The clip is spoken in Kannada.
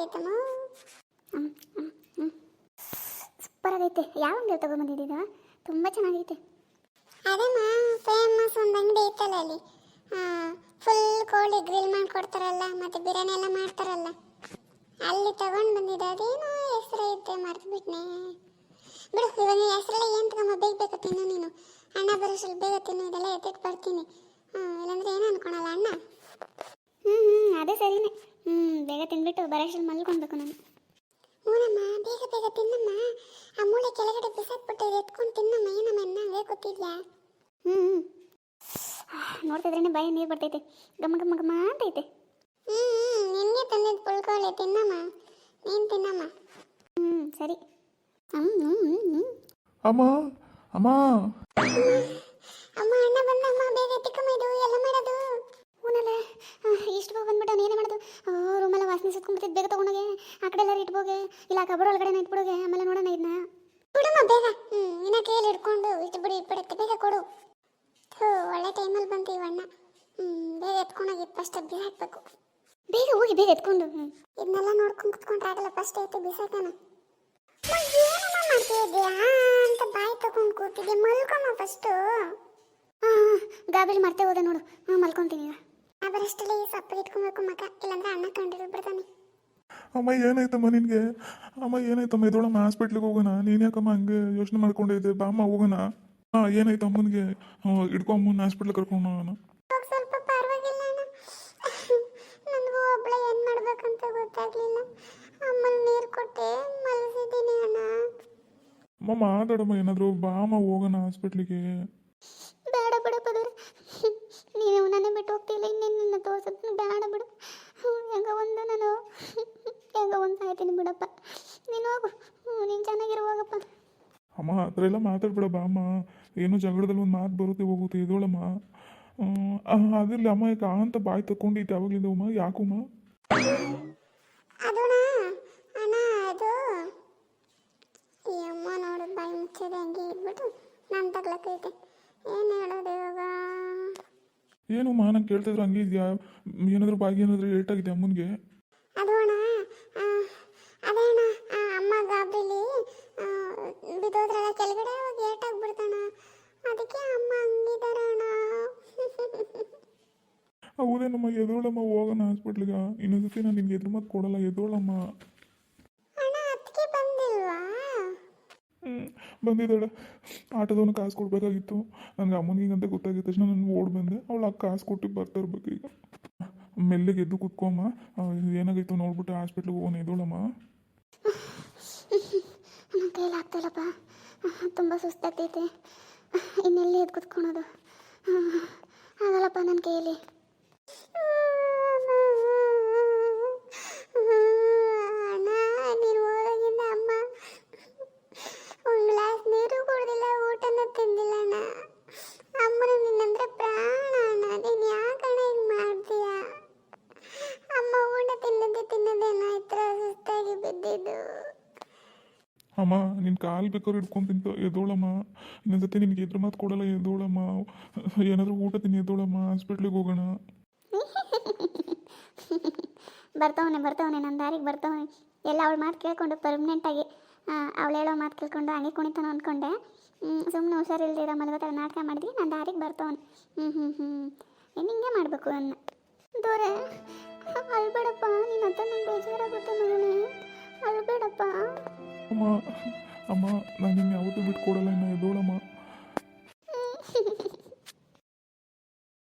ಆಗೈತಮ್ಮ ಸೂಪರ್ ಆಗೈತೆ ಯಾವ ಅಂಗಡಿ ತಗೊಂಬಂದಿದ್ದೀರಾ? ತುಂಬ ಚೆನ್ನಾಗೈತೆ. ಅದಮ್ಮ ಫೇಮಸ್ ಒಂದು ಅಂಗಡಿ ಐತಲ್ಲ ಅಲ್ಲಿ. ಫುಲ್ ಕೋಳಿ ಗ್ರಿಲ್ ಮಾಡ್ಕೊಡ್ತಾರಲ್ಲ, ಮತ್ತೆ ಬಿರಿಯಾನಿ ಎಲ್ಲ ಮಾಡ್ತಾರಲ್ಲ. ಅಲ್ಲಿ ತಗೊಂಡು ಬಂದಿದ್ದೆ. ಅದೇನೋ ಹೆಸರು ಐತೆ, ಮರ್ತ್ಬಿಟ್ನೆ. ಬಿಡು, ಇವಾಗ ಹೆಸರೆಲ್ಲ ಏನು ತಗೊಂಬ, ಬೇಗ ಬೇಕು ತಿನ್ನು ನೀನು. ಅಣ್ಣ ಬರೋ ಸ್ವಲ್ಪ ಬೇಗ ತಿನ್ನು, ಇದೆಲ್ಲ ಎತ್ತಿಟ್ಟು ಬರ್ತೀನಿ ಹಾಂ ಇಲ್ಲಾಂದ್ರೆ ಏನು ಅನ್ಕೊಳಲ್ಲ, ಅಣ್ಣ? ಹ್ಞೂ ಹ್ಞೂ ಅದೇ ಸರಿನೇ. ಹ್ಞೂ ಬೇಗ ತಿಂದ್ಬಿಟ್ಟು ಬರೋಷ್ಟು ಮಲ್ಕೊಳ್ಬೇಕು ನಾನು. ಹ್ಞೂನಮ್ಮ ಬೇಗ ಬೇಗ ತಿನ್ನಮ್ಮ. ಆ ಮೂಳೆ ಕೆಳಗಡೆ ಬಿಸಾಕ್ಬಿಟ್ಟು ಎತ್ಕೊಂಡು ತಿನ್ನಮ್ಮ. ಏನಮ್ಮ ಇನ್ನ ಗೊತ್ತಿದ್ಯಾ ಹ್ಞೂ ಹ್ಞೂ ನೋಡ್ತಿದ್ರೇನೆ ಬಾಯಿ ನೀರು ಬರ್ತೈತೆ. ಗಮ ಗಮ ಗಮ ಅಂತೈತೆ. ಹ್ಮ್ ನಿನಗೆ ತಂದಿದ್ದು ಪುಳ್ಕೊಳ್ಳಿ ತಿನ್ನಮ್ಮ. ನೀನು ತಿನ್ನಮ್ಮ. ಹ್ಞೂ ಸರಿ. ಹ್ಞೂ ಹ್ಞೂ ಹ್ಞೂ ಹ್ಞೂ ಅಮ್ಮ. ಅಮ್ಮ ಎಲ್ಲ ಇಟ್ಬೋಗೆ ಇಲ್ಲ ಕಬರ್ ಒಳಗಡೆ ಇಟ್ಬಿಡೋಗೆ ಆಮೇಲೆ ನೋಡೋಣ ಇದನ್ನ ಬಿಡಮ್ಮ, ಬೇಗ. ಹ್ಮ್, ಇನ್ನ ಕೈಯಲ್ಲಿ ಹಿಡ್ಕೊಂಡು ಇಟ್ಬಿಡಿ ಇಟ್ಬಿಡುತ್ತೆ ಬೇಗ ಕೊಡು. ಹ್ಞೂ ಒಳ್ಳೆ ಟೈಮಲ್ಲಿ ಬಂತು ಇವಣ್ಣ ಹ್ಮ್, ಬೇಗ ಎತ್ಕೊಂಡೋಗಿ ಫಸ್ಟ್ ಬಿಸಾಕ್ಬೇಕು. ಬೇಗ ಹೋಗಿ ಬೇಗ ಎತ್ಕೊಂಡು. ಹ್ಞೂ ಇದನ್ನೆಲ್ಲ ನೋಡ್ಕೊಂಡು ಕುತ್ಕೊಂಡ್ರೆ ಆಗಲ್ಲ ಫಸ್ಟ್ ಐತೆ ಬಿಸಾಕಣ ಏನಮ್ಮ ಮಾಡ್ತಿದ್ಯಾ ಅಂತ ಬಾಯಿ ತಗೊಂಡು ಕೂತಿದ್ದೆ, ಮಲ್ಕೊಮ್ಮ ಫಸ್ಟು ಆ, ಗಾಬರಿ ಮಾಡ್ತೇ ಹೋದೆ ನೋಡು. ಹಾಂ, ಮಲ್ಕೊತೀನಿ ಈಗ. ಅವರಷ್ಟಲ್ಲಿ ಸಪ್ಪ ಇಟ್ಕೊಬೇಕು ಮಗ. ಇಲ್ಲಾಂದ್ರೆ ಅಣ್ಣ ಕಂಡಿರು ಬಿಡ್ತಾನೆ. ಅಮ್ಮ ಏನಾಯ್ತಮ್ಮ ನಿನಗೆ? ಅಮ್ಮ ಏನಾಯ್ತಮ್ಮ? ಇದೊಳಮ್ಮ ಹಾಸ್ಪಿಟ್ಲಿಗೆ ಹೋಗೋಣ. ನೀನು ಯಾಕಮ್ಮ ಹಂಗೆ ಯೋಚನೆ ಮಾಡ್ಕೊಂಡಿದ್ದೆ ಬಾಮ್ಮ ಹೋಗೋಣ. ಹಾಂ ಏನಾಯ್ತು ಅಮ್ಮನಿಗೆ? ಹಾಸ್ಪಿಟ್ಲಿಗೆ ಕರ್ಕೊಂಡು ಹೋಗೋಣ. ಸ್ವಲ್ಪ ಪರವಾಗಿಲ್ಲ ನನಗೂ ಏನು ಮಾಡ್ಬೇಕಂತ ಗೊತ್ತಾಗ್ಲಿಲ್ಲ. ಅಮ್ಮನ ನೀರು ಕೊಟ್ಟೆ ಮಲಗಿದ್ದೀನಿ ಅಣ್ಣ. ಅಮ್ಮ ಮಾತಾಡಮ್ಮ ಏನಾದರೂ ಬಾಮ್ಮ ಹೋಗೋಣ ಹಾಸ್ಪಿಟ್ಲಿಗೆ ಬೇಡ ಬಿಡು ಪದರ್ ನೀನು ನನ್ನೇ ಬಿಟ್ಟು ಹೋಗ್ತಿಲ್ಲ. ಇನ್ನೇನು ನಿನ್ನ ಬೇಡ ಬಿಡು ಹೆಂಗ ಒಂದು ನಾನು ಒಂದು ಸಾಯ್ತೀನಿ ಬಿಡಪ್ಪ. ನೀನು ಹೋಗು. ಹ್ಞೂ ನೀನು ಚೆನ್ನಾಗಿರುವಾಗಪ್ಪ ಅಮ್ಮ ಆ ಥರ ಎಲ್ಲ ಮಾತಾಡ್ಬಿಡಪ್ಪ ಅಮ್ಮ. ಏನೋ ಜಗಳದಲ್ಲಿ ಒಂದು ಮಾತು ಬರುತ್ತೆ ಹೋಗುತ್ತೆ. ಇದೋಳಮ್ಮ ಅದಿರಲಿ ಅಮ್ಮ ಯಾಕೆ ಆ ಅಂತ ಬಾಯಿ ತಕೊಂಡಿದ್ದೆ ಅವಾಗಿಂದ ಅಮ್ಮ ಯಾಕುಮ್ಮ ಅದೋಣ ಅಣ್ಣ ಅದು ಈ ಅಮ್ಮ ನೋಡು ಬಾಯಿ ಮುಚ್ಚದೆ ಹಂಗೆ ಇದ್ಬಿಟ್ಟು ನಾನು ತಗ್ಲಕ್ಕೈತೆ. ಏನು ಹೇಳೋದು ಇವಾಗ? ಏನಮ್ಮ ನಂಗೆ ಕೇಳ್ತಿದ್ರು ಹಂಗೆ ಇದೆಯಾ? ಏನಾದರೂ ಬಾಗಿ ಏನಾದರೂ ಏಟಾಗಿದೆ ಅಮ್ಮನಿಗೆ ಅದು ಅಣ್ಣ ಆ, ಅದೇ ಅಣ್ಣ ಆ, ಅಮ್ಮ ಗಾಬರಿಲಿ ಆ, ಬಿದ್ದೋದ್ರಲ್ಲ ಕೆಳಗಡೆ ಹೋಗಿ ಏಟಾಗ್ಬಿಡ್ತಾಣ ಅದಕ್ಕೆ ಅಮ್ಮ ಹಂಗಿದಾರಣ ಹೌದೇನಮ್ಮ ಎದುರಳಮ್ಮ ಹೋಗೋಣ ಹಾಸ್ಪಿಟ್ಲಿಗೆ. ಇನ್ನೊಂದು ಸತಿ ನಾನು ನಿನ್ಗೆ ಎದುರು ಮತ್ತೆ ಕೊಡಲ್ಲ ಎದುರಳಮ್ಮ. ಅಣ್ಣ ಅದಕ್ಕೆ ಬಂದಿಲ್ವಾ? ಬಂದಿದ್ದಾಳೆ. ಆಟೋದವನು ಕಾಸು ಕೊಡ್ಬೇಕಾಗಿತ್ತು. ನನಗೆ ಅಮ್ಮನಿಗೆ ಅಂತ ಗೊತ್ತಾಗಿದ್ದ ತಕ್ಷಣ ನಾನು ಓಡ್ ಬಂದೆ. ಅವಳು ಆ ಕಾಸು ಕೊಟ್ಟು ಬರ್ತಾ ಇರ್ಬೇಕು ಈಗ. ಮೆಲ್ಲಿಗೆ ಎದ್ದು ಕುತ್ಕೊಮ್ಮ ಏನಾಗಿತ್ತು ನೋಡ್ಬಿಟ್ಟು ಹಾಸ್ಪಿಟ್ಲಿಗೆ ಹೋಗೋಣ ಎದುಳಮ್ಮ ನನ್ನ ಕೈಯಲ್ಲಿ ಆಗ್ತಾಯಿಲ್ಲಪ್ಪ ತುಂಬ ಸುಸ್ತಾಗ್ತೈತೆ. ಇನ್ನೆಲ್ಲಿ ಎದ್ದು ಕುತ್ಕೊಳೋದು ಆಗಲ್ಲಪ್ಪ ನನ್ನ ಕೈಯಲ್ಲಿ. ಬಿದ್ದಿದ್ದು. ಅಮ್ಮ ನಿನ್ನ ಕಾಲು ಬೇಕಾದ್ರೆ ಹಿಡ್ಕೊಂತಿಂತ ಎದೋಳಮ್ಮ ಜೊತೆ ನಿನಗೆ ಎದುರು ಮಾತು ಕೊಡಲ್ಲ ಎದೋಳಮ್ಮ ಏನಾದರೂ ಊಟ ತಿನ್ನಿ ಎದೋಳಮ್ಮ ಹಾಸ್ಪಿಟ್ಲಿಗೆ ಹೋಗೋಣ. ಬರ್ತಾವನೆ ಬರ್ತಾವನೆ ನನ್ನ ದಾರಿಗೆ ಬರ್ತಾವನೆ. ಎಲ್ಲ ಅವಳ ಮಾತು ಕೇಳ್ಕೊಂಡು ಪರ್ಮನೆಂಟಾಗಿ ಅವಳು ಹೇಳೋ ಮಾತು ಕೇಳ್ಕೊಂಡು ಹಂಗೆ ಕುಣಿತಾನ ಅಂದ್ಕೊಂಡೆ ಸುಮ್ಮನೆ ಹುಷಾರಿಲ್ದಿರ ಮಲಗೋತಾರ ನಾಟಕ ಮಾಡಿದ್ವಿ ನನ್ನ ದಾರಿಗೆ ಬರ್ತಾವನೆ. ಹ್ಞೂ ಹ್ಞೂ ಹ್ಞೂ ಮಾಡಬೇಕು ಅನ್ನ? ದೂರ ಅಳ್ಬೇಡಪ್ಪ ನಿನ್ನ ಹತ್ರ ನಂಗೆ ಬೇಜಾರಾಗುತ್ತೆ ಮಗನೇ ಅಳ್ಬೇಡಪ್ಪ ಅಮ್ಮ ಅಮ್ಮ ನಾನು ನಿನ್ನ ಯಾವತ್ತೂ ಬಿಟ್ಟು ಕೊಡಲ್ಲ ಇನ್ನು ಎದೋಳಮ್ಮ